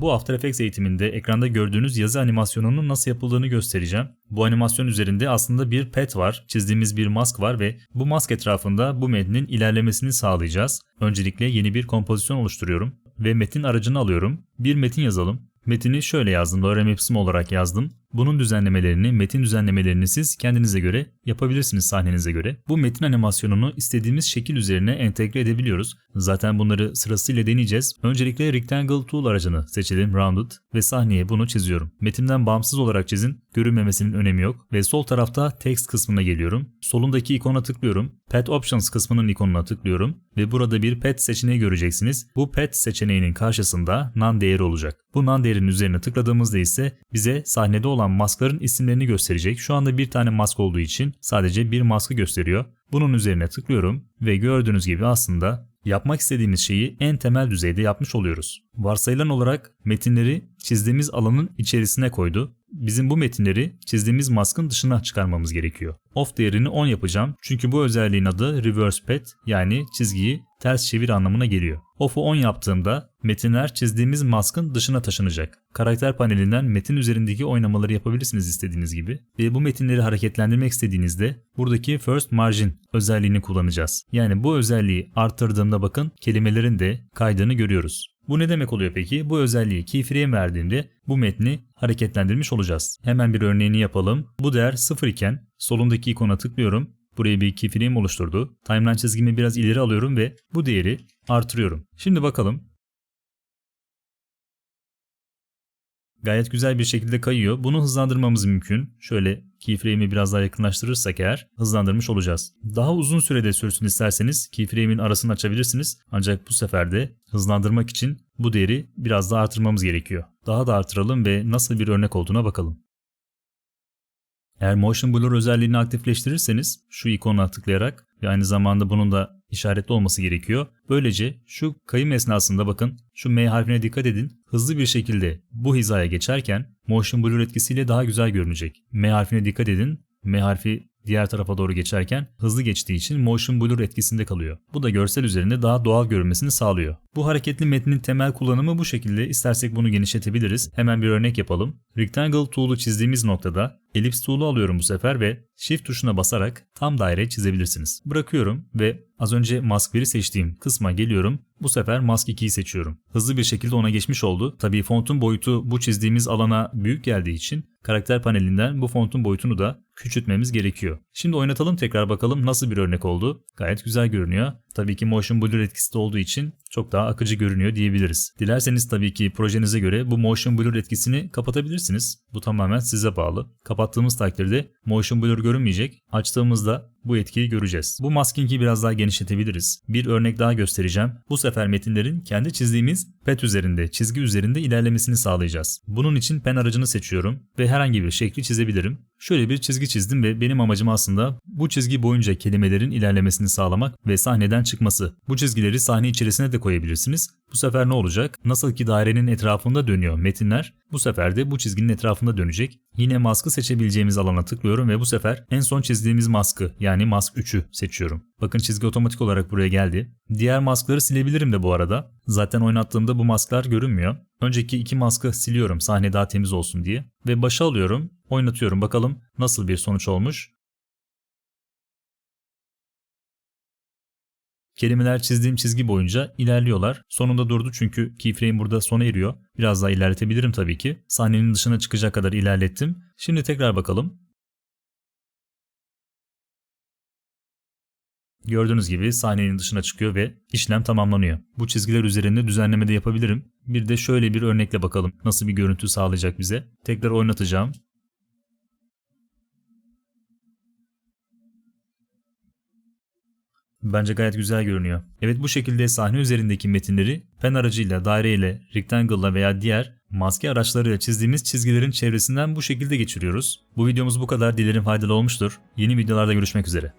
Bu After Effects eğitiminde ekranda gördüğünüz yazı animasyonunun nasıl yapıldığını göstereceğim. Bu animasyon üzerinde aslında bir pet var, çizdiğimiz bir mask var ve bu mask etrafında bu metnin ilerlemesini sağlayacağız. Öncelikle yeni bir kompozisyon oluşturuyorum ve metin aracını alıyorum. Bir metin yazalım. Metini şöyle yazdım, lorem ipsum olarak yazdım. Bunun düzenlemelerini, metin düzenlemelerini siz kendinize göre yapabilirsiniz sahnenize göre. Bu metin animasyonunu istediğimiz şekil üzerine entegre edebiliyoruz. Zaten bunları sırasıyla deneyeceğiz. Öncelikle Rectangle Tool aracını seçelim, Rounded ve sahneye bunu çiziyorum. Metinden bağımsız olarak çizin, görünmemesinin önemi yok. Ve sol tarafta Text kısmına geliyorum. Solundaki ikona tıklıyorum. Pet Options kısmının ikonuna tıklıyorum ve burada bir pet seçeneği göreceksiniz. Bu pet seçeneğinin karşısında none değeri olacak. Bu none değerinin üzerine tıkladığımızda ise bize sahnede olan maskların isimlerini gösterecek. Şu anda bir tane mask olduğu için sadece bir maskı gösteriyor. Bunun üzerine tıklıyorum ve gördüğünüz gibi aslında yapmak istediğimiz şeyi en temel düzeyde yapmış oluyoruz. Varsayılan olarak metinleri çizdiğimiz alanın içerisine koydu. Bizim bu metinleri çizdiğimiz maskın dışına çıkarmamız gerekiyor. Off değerini 10 yapacağım çünkü bu özelliğin adı reverse pet yani çizgiyi ters çevir anlamına geliyor. Off'u 10 yaptığımda metinler çizdiğimiz maskın dışına taşınacak. Karakter panelinden metin üzerindeki oynamaları yapabilirsiniz istediğiniz gibi. Ve bu metinleri hareketlendirmek istediğinizde buradaki first margin özelliğini kullanacağız. Yani bu özelliği arttırdığımda bakın kelimelerin de kaydığını görüyoruz. Bu ne demek oluyor peki? Bu özelliği keyframe verdiğimde bu metni hareketlendirmiş olacağız. Hemen bir örneğini yapalım. Bu değer 0 iken solundaki ikona tıklıyorum. Buraya bir keyframe oluşturdu. Timeline çizgimi biraz ileri alıyorum ve bu değeri artırıyorum. Şimdi bakalım. Gayet güzel bir şekilde kayıyor. Bunu hızlandırmamız mümkün. Şöyle keyframe'i biraz daha yakınlaştırırsak eğer hızlandırmış olacağız. Daha uzun sürede sürsün isterseniz keyframe'in arasını açabilirsiniz. Ancak bu sefer de hızlandırmak için bu değeri biraz daha artırmamız gerekiyor. Daha da artıralım ve nasıl bir örnek olduğuna bakalım. Eğer Motion Blur özelliğini aktifleştirirseniz şu ikona tıklayarak ve aynı zamanda bunun da işaretli olması gerekiyor. Böylece şu kayım esnasında bakın şu M harfine dikkat edin. Hızlı bir şekilde bu hizaya geçerken Motion Blur etkisiyle daha güzel görünecek. M harfine dikkat edin. M harfi diğer tarafa doğru geçerken hızlı geçtiği için motion blur etkisinde kalıyor. Bu da görsel üzerinde daha doğal görünmesini sağlıyor. Bu hareketli metnin temel kullanımı bu şekilde. İstersek bunu genişletebiliriz. Hemen bir örnek yapalım. Rectangle tool'u çizdiğimiz noktada Ellipse tool'u alıyorum bu sefer ve Shift tuşuna basarak tam daire çizebilirsiniz. Bırakıyorum ve az önce Mask 1'i seçtiğim kısma geliyorum. Bu sefer Mask 2'yi seçiyorum. Hızlı bir şekilde ona geçmiş oldu. Tabii fontun boyutu bu çizdiğimiz alana büyük geldiği için karakter panelinden bu fontun boyutunu da küçültmemiz gerekiyor. Şimdi oynatalım tekrar bakalım nasıl bir örnek oldu. Gayet güzel görünüyor. Tabii ki motion blur etkisi de olduğu için çok daha akıcı görünüyor diyebiliriz. Dilerseniz tabii ki projenize göre bu motion blur etkisini kapatabilirsiniz. Bu tamamen size bağlı. Kapattığımız takdirde motion blur görünmeyecek. Açtığımızda bu etkiyi göreceğiz. Bu masking'i biraz daha genişletebiliriz. Bir örnek daha göstereceğim. Bu sefer metinlerin kendi çizdiğimiz pet üzerinde, çizgi üzerinde ilerlemesini sağlayacağız. Bunun için pen aracını seçiyorum ve herhangi bir şekli çizebilirim. Şöyle bir çizgi çizdim ve benim amacım aslında bu çizgi boyunca kelimelerin ilerlemesini sağlamak ve sahneden çıkması. Bu çizgileri sahne içerisine de koyabilirsiniz. Bu sefer ne olacak? Nasıl ki dairenin etrafında dönüyor metinler, bu sefer de bu çizginin etrafında dönecek. Yine maskı seçebileceğimiz alana tıklıyorum ve bu sefer en son çizdiğimiz maskı yani mask 3'ü seçiyorum. Bakın çizgi otomatik olarak buraya geldi. Diğer maskları silebilirim de bu arada. Zaten oynattığımda bu masklar görünmüyor. Önceki iki maskı siliyorum sahne daha temiz olsun diye. Ve başa alıyorum, oynatıyorum bakalım nasıl bir sonuç olmuş. Kelimeler çizdiğim çizgi boyunca ilerliyorlar. Sonunda durdu çünkü keyframe burada sona eriyor. Biraz daha ilerletebilirim tabii ki. Sahnenin dışına çıkacak kadar ilerlettim. Şimdi tekrar bakalım. Gördüğünüz gibi sahnenin dışına çıkıyor ve işlem tamamlanıyor. Bu çizgiler üzerinde düzenleme de yapabilirim. Bir de şöyle bir örnekle bakalım nasıl bir görüntü sağlayacak bize. Tekrar oynatacağım. Bence gayet güzel görünüyor. Evet bu şekilde sahne üzerindeki metinleri pen aracıyla, daireyle, rectangle'la veya diğer maske araçlarıyla çizdiğimiz çizgilerin çevresinden bu şekilde geçiriyoruz. Bu videomuz bu kadar. Dilerim faydalı olmuştur. Yeni videolarda görüşmek üzere.